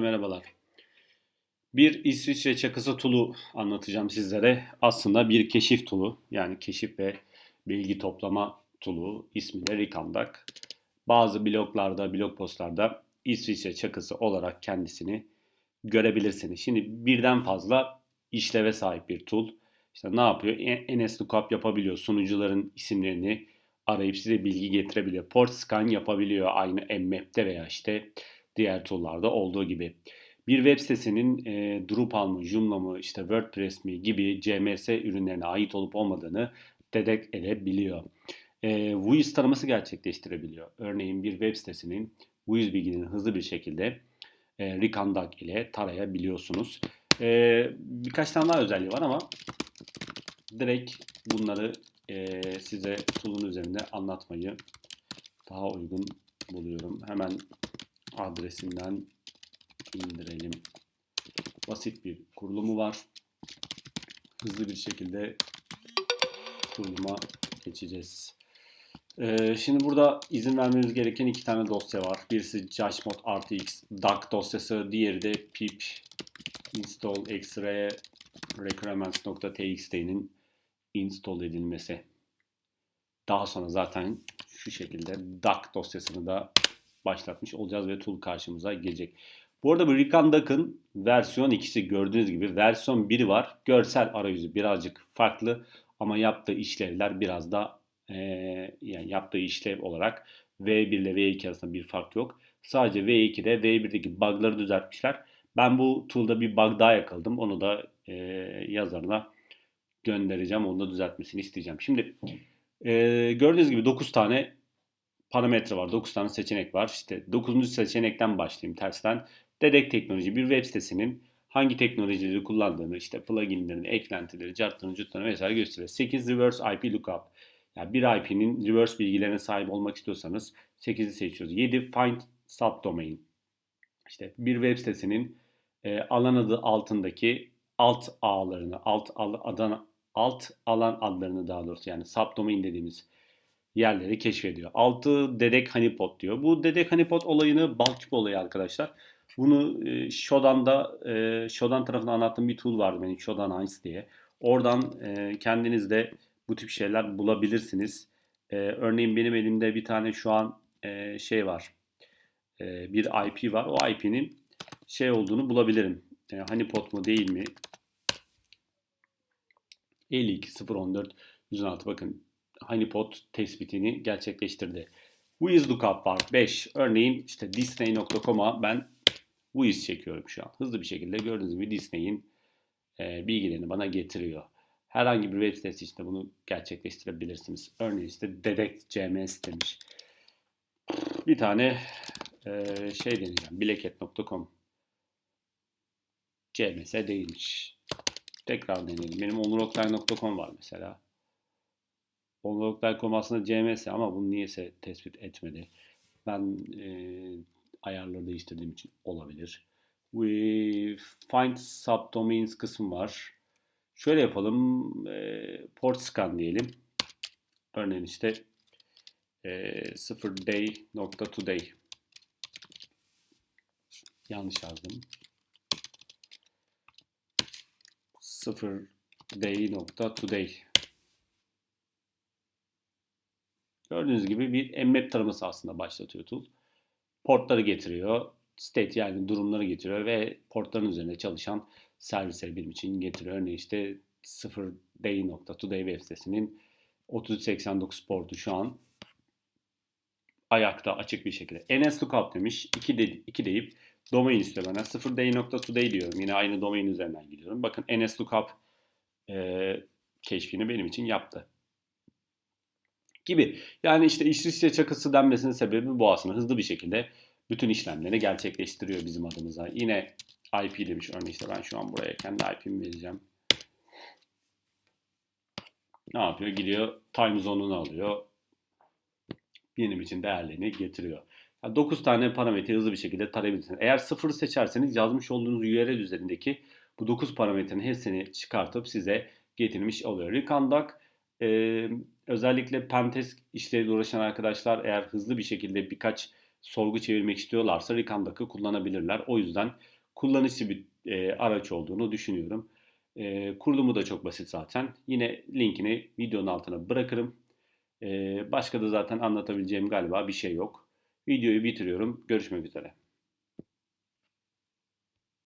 Merhabalar. Bir İsviçre çakısı tulu anlatacağım sizlere. Aslında bir keşif tulu. Yani keşif ve bilgi toplama tulu. İsmi de Rikandak. Bazı bloglarda, blog postlarda İsviçre çakısı olarak kendisini görebilirsiniz. Şimdi birden fazla işleve sahip bir tool. İşte ne yapıyor? NSLOOKUP yapabiliyor. Sunucuların isimlerini arayıp size bilgi getirebiliyor. Port scan yapabiliyor aynı Mmap'te veya işte diğer tool'larda olduğu gibi. Bir web sitesinin e, Drupal mı, Joomla mı, işte WordPress mi gibi CMS ürünlerine ait olup olmadığını dedekt edebiliyor. E, WUIS taraması gerçekleştirebiliyor. Örneğin bir web sitesinin WUIS bilgilerini hızlı bir şekilde e, Rikandak ile tarayabiliyorsunuz. E, birkaç tane daha özelliği var ama direkt bunları e, size tool'un üzerinde anlatmayı daha uygun buluyorum. Hemen adresinden indirelim. Basit bir kurulumu var. Hızlı bir şekilde kuruluma geçeceğiz. Ee, şimdi burada izin vermemiz gereken iki tane dosya var. Birisi JudgeMod RTX DAC dosyası, diğeri de pip install x-ray requirements.txt'nin install edilmesi. Daha sonra zaten şu şekilde DAC dosyasını da başlatmış olacağız ve tool karşımıza gelecek. Bu arada bu Recon Duck'ın versiyon ikisi gördüğünüz gibi versiyon 1'i var. Görsel arayüzü birazcık farklı ama yaptığı işlevler biraz da e, yani yaptığı işlev olarak V1 ile V2 arasında bir fark yok. Sadece V2'de V1'deki bug'ları düzeltmişler. Ben bu tool'da bir bug daha yakaladım. Onu da e, yazarına göndereceğim. Onu da düzeltmesini isteyeceğim. Şimdi e, gördüğünüz gibi 9 tane parametre var. 9 tane seçenek var. İşte 9. seçenekten başlayayım tersten. Dedek teknoloji bir web sitesinin hangi teknolojileri kullandığını, işte pluginlerini, eklentileri, cartlarını, cutlarını vesaire gösteriyor. 8 reverse IP lookup. Yani bir IP'nin reverse bilgilerine sahip olmak istiyorsanız 8'i seçiyoruz. 7 find subdomain. İşte bir web sitesinin e, alan adı altındaki alt ağlarını, alt al, adana, alt alan adlarını daha doğrusu yani subdomain dediğimiz yerleri keşfediyor. Altı dedek honeypot diyor. Bu dedek honeypot olayını Balçık olayı arkadaşlar. Bunu e, Shodan'da e, Shodan tarafından anlattığım bir tool vardı benim Shodan Ice diye. Oradan e, kendiniz de bu tip şeyler bulabilirsiniz. E, örneğin benim elimde bir tane şu an e, şey var. E, bir IP var. O IP'nin şey olduğunu bulabilirim. E, honeypot mu değil mi? 52.014 116 bakın honeypot tespitini gerçekleştirdi. Wheeze lookup var 5. Örneğin işte disney.com'a ben Wheeze çekiyorum şu an. Hızlı bir şekilde gördüğünüz gibi Disney'in e, bilgilerini bana getiriyor. Herhangi bir web sitesi için de bunu gerçekleştirebilirsiniz. Örneğin işte Dedekt CMS demiş. Bir tane e, şey deneyeceğim. Bileket.com CMS değilmiş. Tekrar deneyelim. Benim onuroktay.com var mesela. Onuroklar.com aslında CMS ama bunu niyeyse tespit etmedi. Ben e, ayarları değiştirdiğim için olabilir. We find subdomains kısmı var. Şöyle yapalım. E, port scan diyelim. Örneğin işte e, 0day.today yanlış yazdım. 0day.today Gördüğünüz gibi bir mmap taraması aslında başlatıyor tool. Portları getiriyor. State yani durumları getiriyor ve portların üzerinde çalışan servisleri benim için getiriyor. Örneğin işte 0day.today web sitesinin 3389 portu şu an ayakta açık bir şekilde. NS lookup demiş. 2 de, 2 deyip domain istiyor bana. 0day.today diyorum. Yine aynı domain üzerinden gidiyorum. Bakın NS lookup e, keşfini benim için yaptı gibi. Yani işte İsviçre çakısı denmesinin sebebi bu aslında. Hızlı bir şekilde bütün işlemleri gerçekleştiriyor bizim adımıza. Yine IP demiş örneğin işte ben şu an buraya kendi IP'mi vereceğim. Ne yapıyor? Gidiyor time zone'unu alıyor. Benim için değerlerini getiriyor. Yani 9 tane parametre hızlı bir şekilde tarayabilirsiniz. Eğer sıfırı seçerseniz yazmış olduğunuz URL üzerindeki bu 9 parametrenin hepsini çıkartıp size getirmiş oluyor. Reconduct e, özellikle pentest işleriyle uğraşan arkadaşlar eğer hızlı bir şekilde birkaç sorgu çevirmek istiyorlarsa Recon Duck'ı kullanabilirler. O yüzden kullanışlı bir e, araç olduğunu düşünüyorum. E, kurulumu da çok basit zaten. Yine linkini videonun altına bırakırım. E, başka da zaten anlatabileceğim galiba bir şey yok. Videoyu bitiriyorum. Görüşmek üzere.